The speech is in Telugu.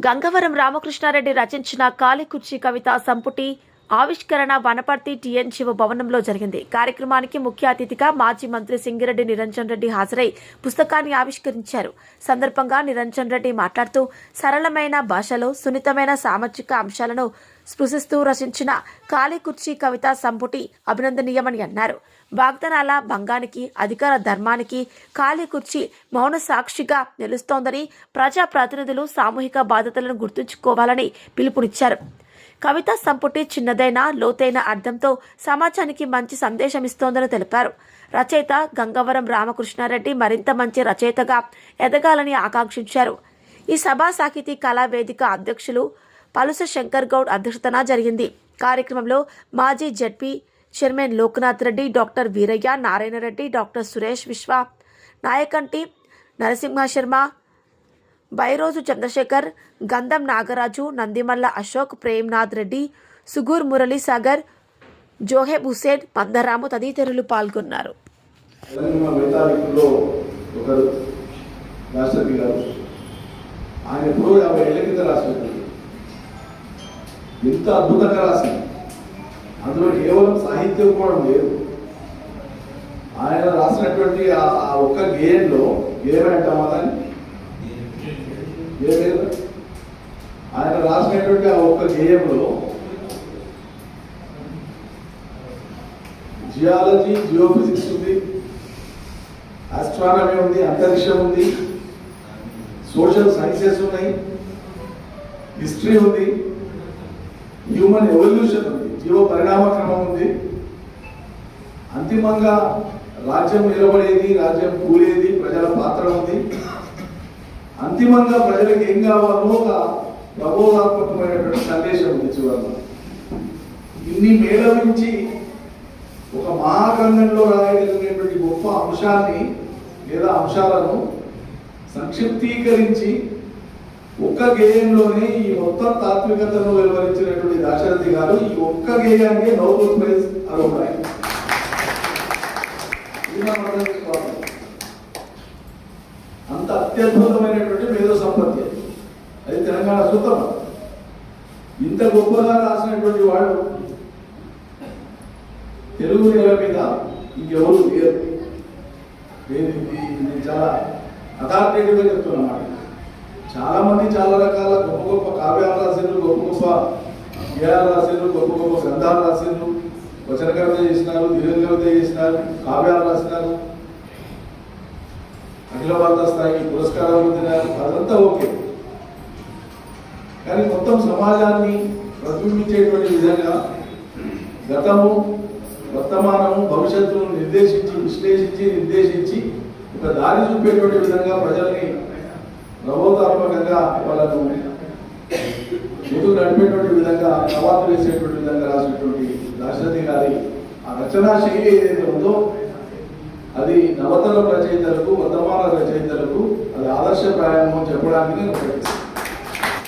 గంగవరం రామకృష్ణారెడ్డి రచించిన కాళీకుర్చి కవిత సంపుటి ఆవిష్కరణ వనపర్తి టిఎన్ శివ భవనంలో జరిగింది. కార్యక్రమానికి ముఖ్య అతిథిగా మాజీ మంత్రి సింగిరెడ్డి నిరంజన్ రెడ్డి హాజరై పుస్తకాన్ని ఆవిష్కరించారు. సందర్భంగా నిరంజన్ రెడ్డి మాట్లాడుతూ సరళమైన భాషలో సున్నితమైన సామాజిక అంశాలను స్పృశిస్తూ రచించిన కాళీకుర్చి కవిత సంపుటి అభినందనీయమని అన్నారు. వాగ్దానాల భంగానికి అధికార ధర్మానికి కాళీకుర్చి మౌన సాక్షిగా నిలుస్తోందని ప్రజాప్రతినిధులు సామూహిక బాధ్యతలను గుర్తుంచుకోవాలని పిలుపునిచ్చారు. కవిత సంపుటి చిన్నదైన లోతైన అర్థంతో సమాజానికి మంచి సందేశం ఇస్తోందని తెలిపారు. రచయిత గంగవరం రామకృష్ణారెడ్డి మరింత మంచి రచయితగా ఎదగాలని ఆకాంక్షించారు. ఈ సభా సాహితీ కళా వేదిక అధ్యక్షులు పలుస శంకర్ గౌడ్ అధ్యక్షతన జరిగింది. కార్యక్రమంలో మాజీ ZP chairman Loknath Reddy doctor Veeraiah Narayana Reddy doctor Suresh Vishwa Nayakanti Narasimha Sharma Bairoju Chandrasekhar గంధం నాగరాజు నందిమల్ల అశోక్ ప్రేమ్నాథ్ రెడ్డి సుగూర్ మురళీసాగర్ జోహెబ్ హుసేన్ పందరాము తదితరులు పాల్గొన్నారు. ఆయన ఎప్పుడో యాభై ఏళ్ళ కింద రాసినట్టు ఎంత అద్భుతంగా రాసింది. అందులో కేవలం సాహిత్యం కూడా లేదు. ఆయన రాసినటువంటి ఆ ఆ ఒక్క గేయంలో గేయం అంటామా దాన్ని ఆయన రాసినటువంటి ఆ ఒక్క గేయంలో జియాలజీ జియోఫిజిక్స్ ఉంది ఆస్ట్రానమీ ఉంది అంతరిక్షం ఉంది సోషల్ సైన్సెస్ ఉన్నాయి హిస్టరీ ఉంది హ్యూమన్ ఎవల్యూషన్ ఉంది జీవ పరిణామ క్రమం ఉంది. అంతిమంగా రాజ్యం నిలబడేది రాజ్యం కూలేది ప్రజల పాత్ర ఉంది. అంతిమంగా ప్రజలకు ఏం కావాలో ఒక ప్రబోధాత్మకమైనటువంటి సందేశం ఉంది ఇన్ని మేళవించి ఒక మహాగ్రంథంలో రాయగలిగినటువంటి గొప్ప అంశాన్ని లేదా అంశాలను సంక్షిప్తీకరించి ఒక్క గేయంలోనే ఈ మొత్తం తాత్వికతను వెలువరించినటువంటి దాశరథి గారు ఈ ఒక్క గేయానికి నోబెల్ ప్రైజ్ అర్హుడాయి అంత అత్యద్భుతమైనటువంటి మేధో సంపత్తి అది. అది తెలంగాణ సూత్రం ఇంత గొప్పగా రాసినటువంటి వాడు తెలుగు నేల మీద ఇంకెవరు లేరు. నేను చాలా అథారిటేటివ్గా చెప్తున్నమాట చాలా మంది చాలా రకాల గొప్ప గొప్ప కావ్యాలు రాసిండ్రు గొప్ప గొప్ప గేయాలు రాసిండ్రు గొప్ప గొప్ప గ్రంథాలు రాసిండ్రు వచన కవిత చేసినారు దీర్ఘ కవిత చేసినారు కావ్యాలు రాసినారు. అఖిల భారత స్థాయికి పురస్కారాలు పొందినారు. అదంతా ఓకే. కానీ మొత్తం సమాజాన్ని ప్రతిబింబించేటువంటి విధంగా గతము వర్తమానము భవిష్యత్తును నిర్దేశించి విశ్లేషించి నిర్దేశించి ఒక దారి చూపేటువంటి విధంగా ప్రజల్ని ప్రబోధాత్మకంగా వాళ్ళను ముందుకు నడిపేటువంటి విధంగా సవాలు వేసేటువంటి విధంగా రాసినటువంటి దాశరథి గారి ఆ రచనా శైలి ఏదైతే ఉందో అది నవతల రచయితలకు వర్తమాన రచయితలకు అది ఆదర్శప్రాయము చెప్పడానికి నేను ప్రయత్నిస్తాను.